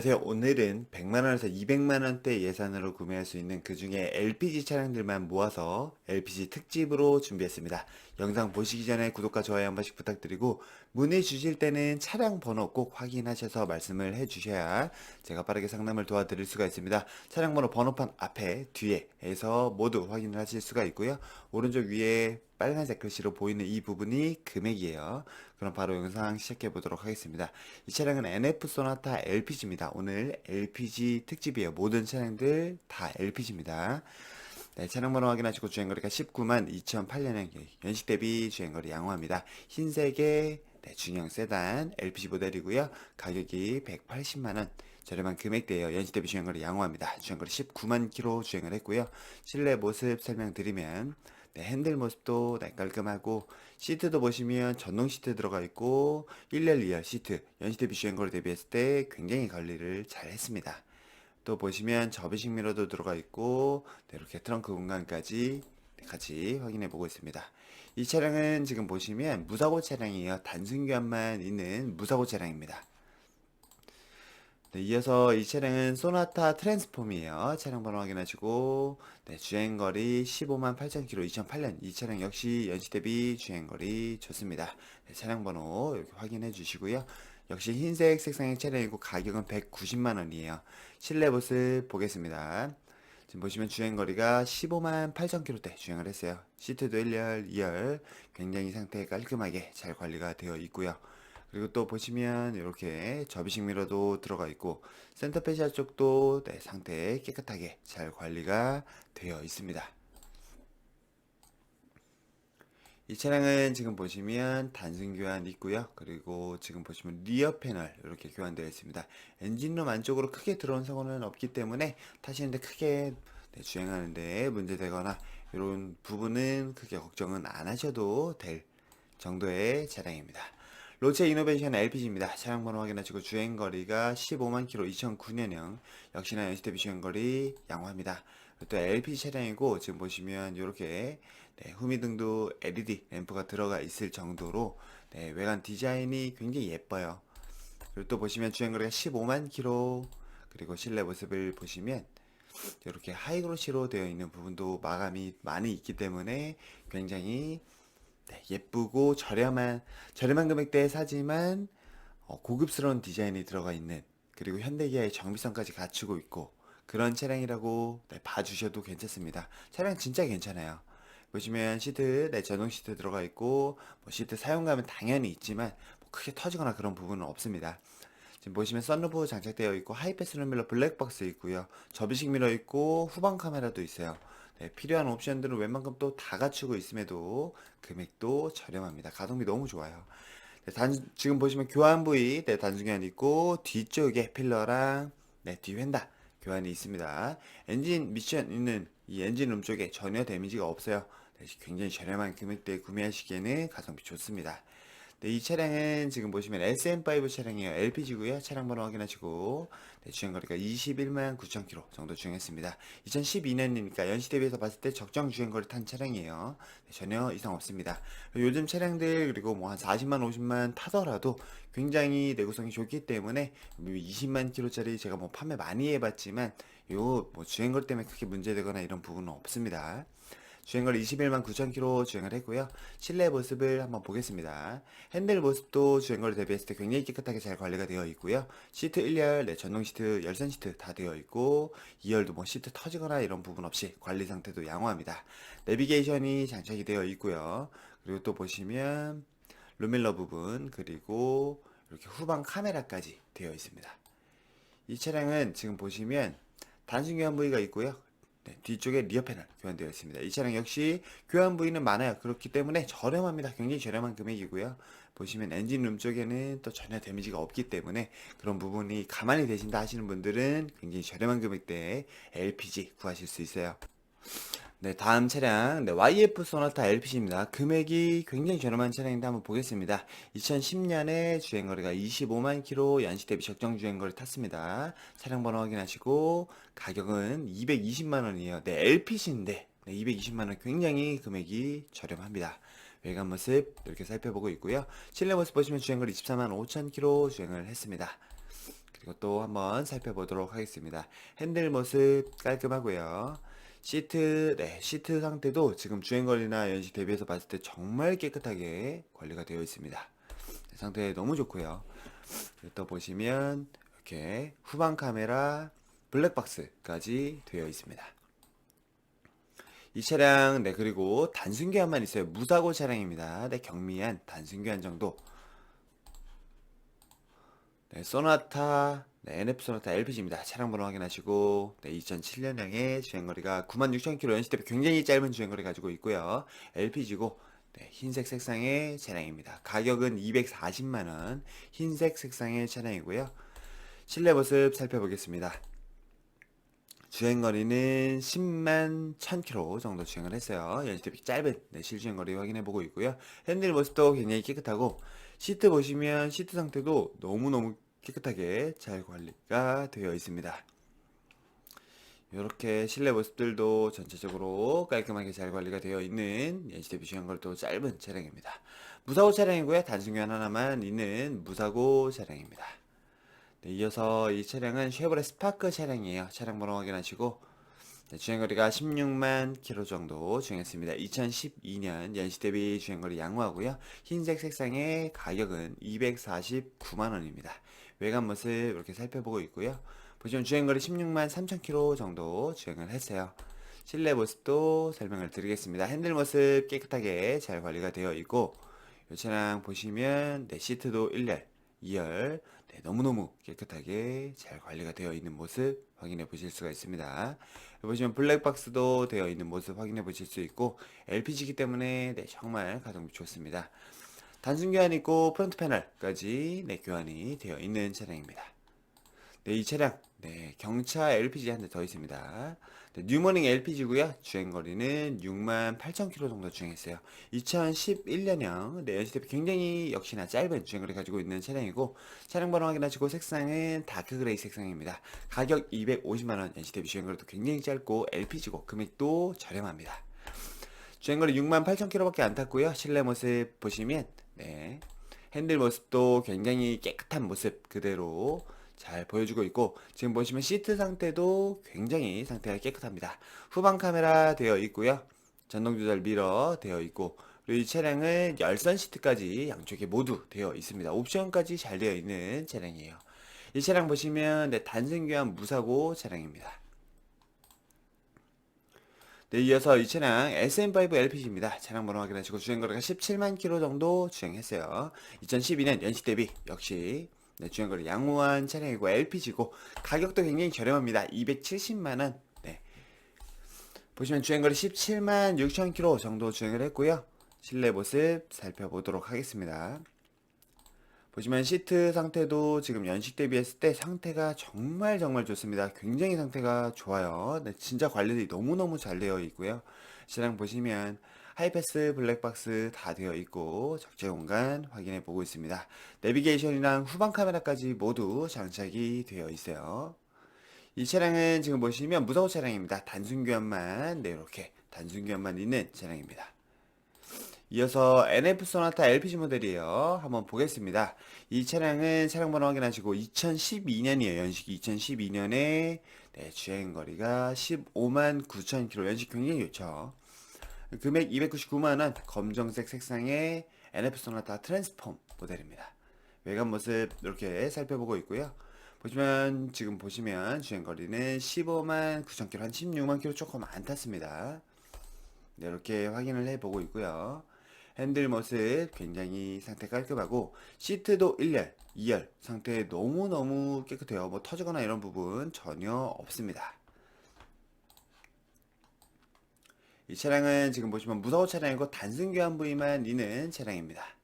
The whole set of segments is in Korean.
안녕하세요. 오늘은 100만원에서 200만원대 예산으로 구매할 수 있는 그 중에 LPG 차량들만 모아서 LPG 특집으로 준비했습니다. 영상 보시기 전에 구독과 좋아요 한 번씩 부탁드리고 문의 주실 때는 차량 번호 꼭 확인하셔서 말씀을 해 주셔야 제가 빠르게 상담을 도와드릴 수가 있습니다. 차량 번호 번호판 앞에 뒤에에서 모두 확인을 하실 수가 있고요. 오른쪽 위에 빨간색 글씨로 보이는 이 부분이 금액이에요. 그럼 바로 영상 시작해 보도록 하겠습니다. 이 차량은 NF 소나타 LPG입니다. 오늘 LPG 특집이에요. 모든 차량들 다 LPG입니다. 네, 차량 번호 확인하시고 주행거리가 19만 2008년형 연식 대비 주행거리 양호합니다. 흰색의 네, 중형 세단 LPG 모델이고요. 가격이 180만원. 저렴한 금액대예요. 연식 대비 주행거리 양호합니다. 주행거리 19만 킬로 주행을 했고요. 실내 모습 설명드리면 네, 핸들 모습도 네, 깔끔하고 시트도 보시면 전동 시트 들어가 있고 1열 2열 시트 연식 대비 주행거리 대비했을 때 굉장히 관리를 잘 했습니다. 또 보시면 접이식 미러도 들어가 있고 네, 이렇게 트렁크 공간까지 같이 확인해 보고 있습니다. 이 차량은 지금 보시면 무사고 차량이에요. 단순 교환만 있는 무사고 차량입니다. 네, 이어서 이 차량은 소나타 트랜스폼이에요. 차량 번호 확인하시고 네, 주행거리 15만 8천 킬로 2008년 이 차량 역시 연식 대비 주행거리 좋습니다. 네, 차량 번호 이렇게 확인해 주시고요. 역시 흰색 색상의 차량이고 가격은 190만 원이에요. 실내 모습 보겠습니다. 지금 보시면 주행거리가 15만 8천 킬로대 주행을 했어요. 시트도 1열, 2열 굉장히 상태 깔끔하게 잘 관리가 되어 있고요. 그리고 또 보시면 이렇게 접이식 미러도 들어가 있고 센터 페시아 쪽도 네, 상태 깨끗하게 잘 관리가 되어 있습니다. 이 차량은 지금 보시면 단순 교환 있고요. 그리고 지금 보시면 리어 패널 이렇게 교환되어 있습니다. 엔진룸 안쪽으로 크게 들어온 사고는 없기 때문에 타시는데 크게 네, 주행하는데 문제되거나 이런 부분은 크게 걱정은 안 하셔도 될 정도의 차량입니다. 로체 이노베이션 LPG입니다. 차량 번호 확인하시고 주행거리가 15만 킬로 2009년형 역시나 연식 대비 주행거리 양호합니다. 또 LPG 차량이고 지금 보시면 이렇게 네, 후미등도 LED 램프가 들어가 있을 정도로 네, 외관 디자인이 굉장히 예뻐요. 그리고 또 보시면 주행거리가 15만 킬로 그리고 실내 모습을 보시면 이렇게 하이그로시로 되어 있는 부분도 마감이 많이 있기 때문에 굉장히 네, 예쁘고 저렴한 저렴한 금액대에 사지만 어, 고급스러운 디자인이 들어가 있는 그리고 현대기아의 정비성까지 갖추고 있고 그런 차량이라고 네, 봐주셔도 괜찮습니다. 차량 진짜 괜찮아요. 보시면 시트 네, 전동 시트 들어가 있고 뭐 시트 사용감은 당연히 있지만 뭐 크게 터지거나 그런 부분은 없습니다. 지금 보시면 썬루프 장착되어 있고 하이패스 룸밀러 블랙박스 있고요. 접이식 미러 있고 후방 카메라도 있어요. 네, 필요한 옵션들은 웬만큼 또 다 갖추고 있음에도 금액도 저렴합니다. 가성비 너무 좋아요. 네, 단, 지금 보시면 교환 부위 네, 단순 교환 있고 뒤쪽에 필러랑 네, 뒤 휀다 교환이 있습니다. 엔진 미션 있는 이 엔진룸 쪽에 전혀 데미지가 없어요. 네, 굉장히 저렴한 금액대에 구매하시기에는 가성비 좋습니다. 네, 이 차량은 지금 보시면 SM5 차량이에요. LPG고요. 차량 번호 확인하시고 네, 주행 거리가 21만 9천 킬로 정도 주행했습니다. 2012년이니까 연시 대비해서 봤을 때 적정 주행 거리 탄 차량이에요. 네, 전혀 이상 없습니다. 요즘 차량들 그리고 뭐 한 40만 50만 타더라도 굉장히 내구성이 좋기 때문에 20만 킬로짜리 제가 뭐 판매 많이 해봤지만 요 뭐 주행 거리 때문에 크게 문제되거나 이런 부분은 없습니다. 주행거리 21만 9천 킬로 주행을 했고요. 실내 모습을 한번 보겠습니다. 핸들 모습도 주행거리 대비했을 때 굉장히 깨끗하게 잘 관리가 되어 있고요. 시트 1열, 네, 전동 시트, 열선 시트 다 되어 있고 2열도 뭐 시트 터지거나 이런 부분 없이 관리 상태도 양호합니다. 내비게이션이 장착이 되어 있고요. 그리고 또 보시면 루밀러 부분 그리고 이렇게 후방 카메라까지 되어 있습니다. 이 차량은 지금 보시면 단순 교환 부위가 있고요. 네, 뒤쪽에 리어 패널 교환되어 있습니다. 이 차량 역시 교환 부위는 많아요. 그렇기 때문에 저렴합니다. 굉장히 저렴한 금액이고요. 보시면 엔진룸 쪽에는 또 전혀 데미지가 없기 때문에 그런 부분이 가만히 되신다 하시는 분들은 굉장히 저렴한 금액대에 LPG 구하실 수 있어요. 네, 다음 차량, 네, YF 소나타 LPG입니다. 금액이 굉장히 저렴한 차량인데 한번 보겠습니다. 2010년에 주행거리가 25만 킬로 연식 대비 적정 주행거리 탔습니다. 차량 번호 확인하시고 가격은 220만 원이에요. 네, LPG인데 네, 220만 원 굉장히 금액이 저렴합니다. 외관 모습 이렇게 살펴보고 있고요. 실내 모습 보시면 주행거리 24만 5천 킬로 주행을 했습니다. 이것도 한번 살펴보도록 하겠습니다. 핸들 모습 깔끔하고요. 시트, 네, 시트 상태도 지금 주행거리나 연식 대비해서 봤을 때 정말 깨끗하게 관리가 되어 있습니다. 네, 상태 너무 좋고요. 또 보시면 이렇게 후방 카메라 블랙박스까지 되어 있습니다. 이 차량, 네, 그리고 단순 교환만 있어요. 무사고 차량입니다. 네, 경미한 단순 교환 정도. 네, 소나타, 네, NF 소나타 LPG입니다. 차량 번호 확인하시고, 네, 2007년형의 주행거리가 96,000km 연식 대비 굉장히 짧은 주행거리 가지고 있고요. LPG고, 네, 흰색 색상의 차량입니다. 가격은 240만원, 흰색 색상의 차량이고요. 실내 모습 살펴보겠습니다. 주행거리는 10만 1000km 정도 주행을 했어요. 연식 대비 짧은 네, 실주행거리 확인해 보고 있고요. 핸들 모습도 굉장히 깨끗하고 시트 보시면 시트 상태도 너무너무 깨끗하게 잘 관리가 되어 있습니다. 이렇게 실내 모습들도 전체적으로 깔끔하게 잘 관리가 되어 있는 대비 주행거리도 짧은 차량입니다. 무사고 차량이고요. 단순 교환 하나만 있는 무사고 차량입니다. 네, 이어서 이 차량은 쉐보레 스파크 차량이에요. 차량 번호 확인하시고 네, 주행거리가 16만 킬로 정도 주행했습니다. 2012년 연식 대비 주행거리 양호하고요. 흰색 색상의 가격은 249만 원입니다. 외관 모습 이렇게 살펴보고 있고요. 보시면 주행거리 16만 3천 킬로 정도 주행을 했어요. 실내 모습도 설명을 드리겠습니다. 핸들 모습 깨끗하게 잘 관리가 되어 있고 이 차량 보시면 네, 시트도 1열, 2열 네, 너무너무 깨끗하게 잘 관리가 되어 있는 모습 확인해 보실 수가 있습니다. 보시면 블랙박스도 되어 있는 모습 확인해 보실 수 있고 LPG이기 때문에 네, 정말 가성비 좋습니다. 단순 교환 있고 프론트 패널까지 네, 교환이 되어 있는 차량입니다. 네, 이 차량 네, 경차 LPG 한 대 더 있습니다. 네, 뉴모닝 LPG고요. 주행 거리는 6만 8천 킬로 정도 주행했어요. 2011년형 네, 연식 대비 굉장히 역시나 짧은 주행 거리 가지고 있는 차량이고 차량 번호 확인하시고 색상은 다크 그레이 색상입니다. 가격 250만 원, 연식 대비 주행 거리도 굉장히 짧고 LPG고 금액도 저렴합니다. 주행거리 6만 8천 킬로밖에 안 탔고요. 실내 모습 보시면 네, 핸들 모습도 굉장히 깨끗한 모습 그대로 잘 보여주고 있고 지금 보시면 시트 상태도 굉장히 상태가 깨끗합니다. 후방 카메라 되어 있고요. 전동 조절 미러 되어 있고 그리고 이 차량은 열선 시트까지 양쪽에 모두 되어 있습니다. 옵션까지 잘 되어 있는 차량이에요. 이 차량 보시면 네, 단순 교환 무사고 차량입니다. 네, 이어서 이 차량 SM5 LPG입니다. 차량 번호 확인하시고 주행거리가 17만 킬로 정도 주행했어요. 2012년 연식 대비 역시 네, 주행거리 양호한 차량이고 LPG고 가격도 굉장히 저렴합니다. 270만원. 네. 보시면 주행거리 17만 6천 킬로 정도 주행을 했고요. 실내 모습 살펴보도록 하겠습니다. 보시면 시트 상태도 지금 연식 대비했을 때 상태가 정말 정말 좋습니다. 굉장히 상태가 좋아요. 네, 진짜 관리들이 너무너무 잘 되어 있고요. 차량 보시면 하이패스, 블랙박스 다 되어 있고 적재 공간 확인해 보고 있습니다. 내비게이션이랑 후방 카메라까지 모두 장착이 되어 있어요. 이 차량은 지금 보시면 무사고 차량입니다. 단순 교환만 네 이렇게 단순 교환만 있는 차량입니다. 이어서 NF 소나타 LPG 모델이에요. 한번 보겠습니다. 이 차량은 차량 번호 확인하시고 2012년이에요. 연식 2012년에 네, 주행 거리가 15만 9천 킬로. 연식 굉장히 좋죠. 금액 299만 원 검정색 색상의 NF 소나타 트랜스폼 모델입니다. 외관 모습 이렇게 살펴보고 있고요. 보시면 지금 보시면 주행 거리는 15만 9천 킬로 한 16만 킬로 조금 안 탔습니다. 네, 이렇게 확인을 해보고 있고요. 핸들 모습 굉장히 상태 깔끔하고 시트도 1열, 2열 상태 너무너무 깨끗해요. 뭐 터지거나 이런 부분 전혀 없습니다. 이 차량은 지금 보시면 무사고 차량이고 단순 교환 부위만 있는 차량입니다.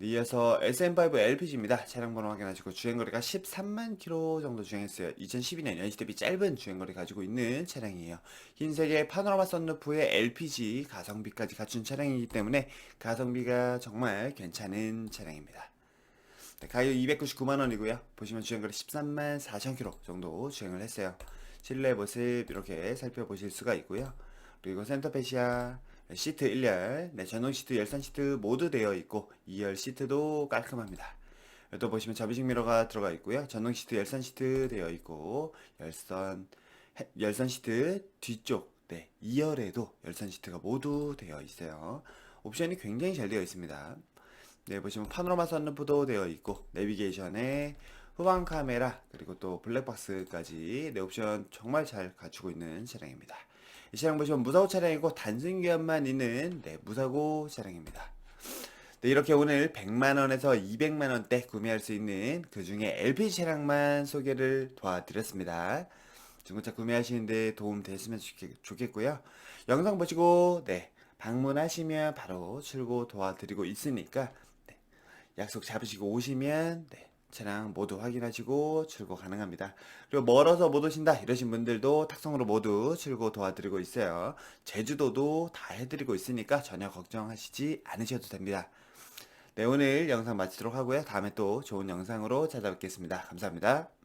네, 이어서 SM5 LPG입니다. 차량 번호 확인하시고 주행거리가 13만 킬로 정도 주행했어요. 2012년 연식 대비 짧은 주행거리 가지고 있는 차량이에요. 흰색의 파노라마 썬루프에 LPG 가성비까지 갖춘 차량이기 때문에 가성비가 정말 괜찮은 차량입니다. 네, 가격 299만 원이고요. 보시면 주행거리 13만 4천 킬로 정도 주행을 했어요. 실내 모습 이렇게 살펴보실 수가 있고요. 그리고 센터페시아 시트 1열, 네, 전용 시트, 열선 시트 모두 되어 있고 2열 시트도 깔끔합니다. 또 보시면 접이식 미러가 들어가 있고요. 전동 시트, 열선 시트 되어 있고 열선 해- 열선 시트 뒤쪽 네 2열에도 열선 시트가 모두 되어 있어요. 옵션이 굉장히 잘 되어 있습니다. 네 보시면 파노라마 선루프도 되어 있고 내비게이션에 후방 카메라 그리고 또 블랙박스까지 네 옵션 정말 잘 갖추고 있는 차량입니다. 이 차량 보시면 무사고 차량이고 단순 교환만 있는 네 무사고 차량입니다. 네, 이렇게 오늘 100만원에서 200만원대 구매할 수 있는 그 중에 LPG 차량만 소개를 도와드렸습니다. 중고차 구매하시는데 도움 좋겠- 좋겠고요. 영상 보시고, 네, 방문하시면 바로 출고 도와드리고 있으니까, 네, 약속 잡으시고 오시면, 네, 차량 모두 확인하시고 출고 가능합니다. 그리고 멀어서 못 오신다 이러신 분들도 탁송으로 모두 출고 도와드리고 있어요. 제주도도 다 해드리고 있으니까 전혀 걱정하시지 않으셔도 됩니다. 네, 오늘 영상 마치도록 하고요. 다음에 또 좋은 영상으로 찾아뵙겠습니다. 감사합니다.